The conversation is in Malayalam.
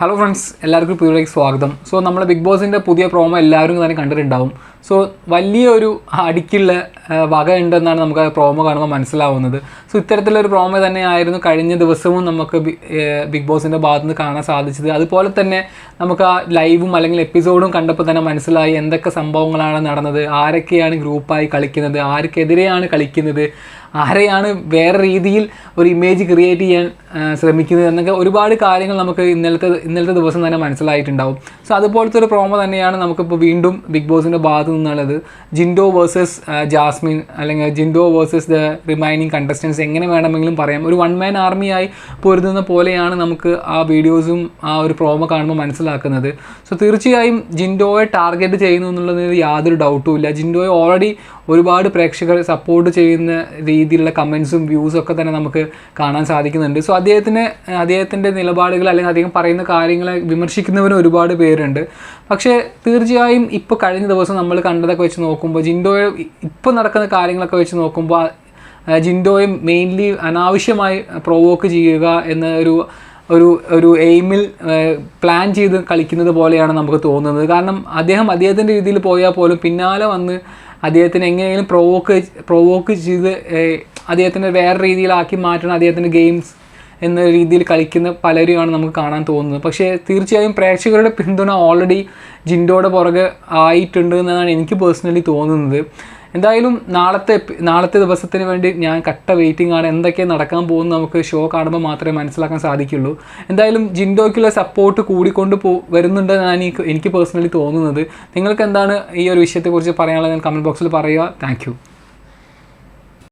ഹലോ ഫ്രണ്ട്സ് എല്ലാവർക്കും പുതിയതിലേക്ക് സ്വാഗതം. സോ നമ്മൾ ബിഗ് ബോസിന്റെ പുതിയ പ്രോമോ എല്ലാവരും തന്നെ കണ്ടിട്ടുണ്ടാവും. സോ വലിയൊരു അടിക്കുള്ള വക ഉണ്ടെന്നാണ് നമുക്ക് ആ പ്രോമോ കാണുമ്പോൾ മനസ്സിലാവുന്നത്. സോ ഇത്തരത്തിലൊരു പ്രോമോ തന്നെയായിരുന്നു കഴിഞ്ഞ ദിവസവും നമുക്ക് ബിഗ് ബോസിന്റെ ഭാഗത്തു നിന്ന് കാണാൻ സാധിച്ചത്. അതുപോലെ തന്നെ നമുക്ക് ആ ലൈവും അല്ലെങ്കിൽ എപ്പിസോഡും കണ്ടപ്പോൾ തന്നെ മനസ്സിലായി എന്തൊക്കെ സംഭവങ്ങളാണ് നടന്നത് ആരൊക്കെയാണ് ഗ്രൂപ്പായി കളിക്കുന്നത് ആർക്കെതിരെയാണ് കളിക്കുന്നത് ആരെയാണ് വേറെ രീതിയിൽ ഒരു ഇമേജ് ക്രിയേറ്റ് ചെയ്യാൻ ശ്രമിക്കുന്നത് എന്നൊക്കെ ഒരുപാട് കാര്യങ്ങൾ നമുക്ക് ഇന്നലത്തെ ഇന്നലത്തെ ദിവസം തന്നെ മനസ്സിലായിട്ടുണ്ടാവും. സോ അതുപോലത്തെ ഒരു പ്രോമോ തന്നെയാണ് നമുക്കിപ്പോൾ വീണ്ടും ബിഗ് ബോസിന്റെ ഭാഗത്ത് നിന്നുള്ളത് ജിൻഡോ വേഴ്സസ് ജാസ്മിൻ അല്ലെങ്കിൽ Jinto versus the remaining contestants എങ്ങനെ വേണമെങ്കിലും പറയാം. ഒരു വൺ മാൻ ആർമിയായി പൊരുതുന്ന പോലെയാണ് നമുക്ക് ആ വീഡിയോസും ആ ഒരു പ്രോമോ കാണുമ്പോൾ മനസ്സിലാക്കുന്നത്. സോ തീർച്ചയായും ജിൻഡോയെ ടാർഗറ്റ് ചെയ്യുന്നു എന്നുള്ളതിൽ യാതൊരു ഡൗട്ടും ഇല്ല. ജിൻഡോയെ ഓൾറെഡി ഒരുപാട് പ്രേക്ഷകർ സപ്പോർട്ട് ചെയ്യുന്ന രീതിയിലുള്ള കമൻസും വ്യൂസും ഒക്കെ തന്നെ നമുക്ക് കാണാൻ സാധിക്കുന്നുണ്ട്. സോ അദ്ദേഹത്തിന് അദ്ദേഹത്തിന്റെ നിലപാടുകൾ അല്ലെങ്കിൽ അദ്ദേഹം പറയുന്ന കാര്യങ്ങളെ വിമർശിക്കുന്നവരും ഒരുപാട് പേരുണ്ട്. പക്ഷേ തീർച്ചയായും ഇപ്പോൾ കഴിഞ്ഞ ദിവസം നമ്മൾ കണ്ടതൊക്കെ വെച്ച് നോക്കുമ്പോൾ ജിൻഡോയെ ഇപ്പോൾ നടക്കുന്ന കാര്യങ്ങളൊക്കെ വെച്ച് നോക്കുമ്പോൾ ജിൻഡോയെ മെയിൻലി അനാവശ്യമായി പ്രൊവോക്ക് ചെയ്യുക എന്ന ഒരു ഒരു ഒരു എയിമിൽ പ്ലാൻ ചെയ്ത് കളിക്കുന്നത് പോലെയാണ് നമുക്ക് തോന്നുന്നത്. കാരണം അദ്ദേഹം അദ്ദേഹത്തിന്റെ രീതിയിൽ പോയാൽ പോലും പിന്നാലെ വന്ന് അദ്ദേഹത്തിന് എങ്ങനെയെങ്കിലും പ്രൊവോക്ക് പ്രൊവോക്ക് ചെയ്ത് അദ്ദേഹത്തിന് വേറെ രീതിയിലാക്കി മാറ്റണം അദ്ദേഹത്തിന്റെ ഗെയിംസ് എന്ന രീതിയിൽ കളിക്കുന്ന പലരുമാണ് നമുക്ക് കാണാൻ തോന്നുന്നത്. പക്ഷേ തീർച്ചയായും പ്രേക്ഷകരുടെ പിന്തുണ ഓൾറെഡി ജിൻഡോയുടെ പുറകെ ആയിട്ടുണ്ട് എന്നാണ് എനിക്ക് പേഴ്സണലി തോന്നുന്നത്. എന്തായാലും നാളത്തെ നാളത്തെ ദിവസത്തിന് വേണ്ടി ഞാൻ കട്ട വെയിറ്റിംഗ് ആണ്. എന്തൊക്കെ നടക്കാൻ പോകുന്നത് നമുക്ക് ഷോ കാണുമ്പോൾ മാത്രമേ മനസ്സിലാക്കാൻ സാധിക്കുള്ളൂ. എന്തായാലും ജിൻഡോയ്ക്കുള്ള സപ്പോർട്ട് കൂടിക്കൊണ്ട് പോ വരുന്നുണ്ടെന്നാണ് എനിക്ക് പേഴ്സണലി തോന്നുന്നത്. നിങ്ങൾക്ക് എന്താണ് ഈ ഒരു വിഷയത്തെക്കുറിച്ച് പറയാനുള്ളത്? കമന്റ് ബോക്സിൽ പറയുക. താങ്ക്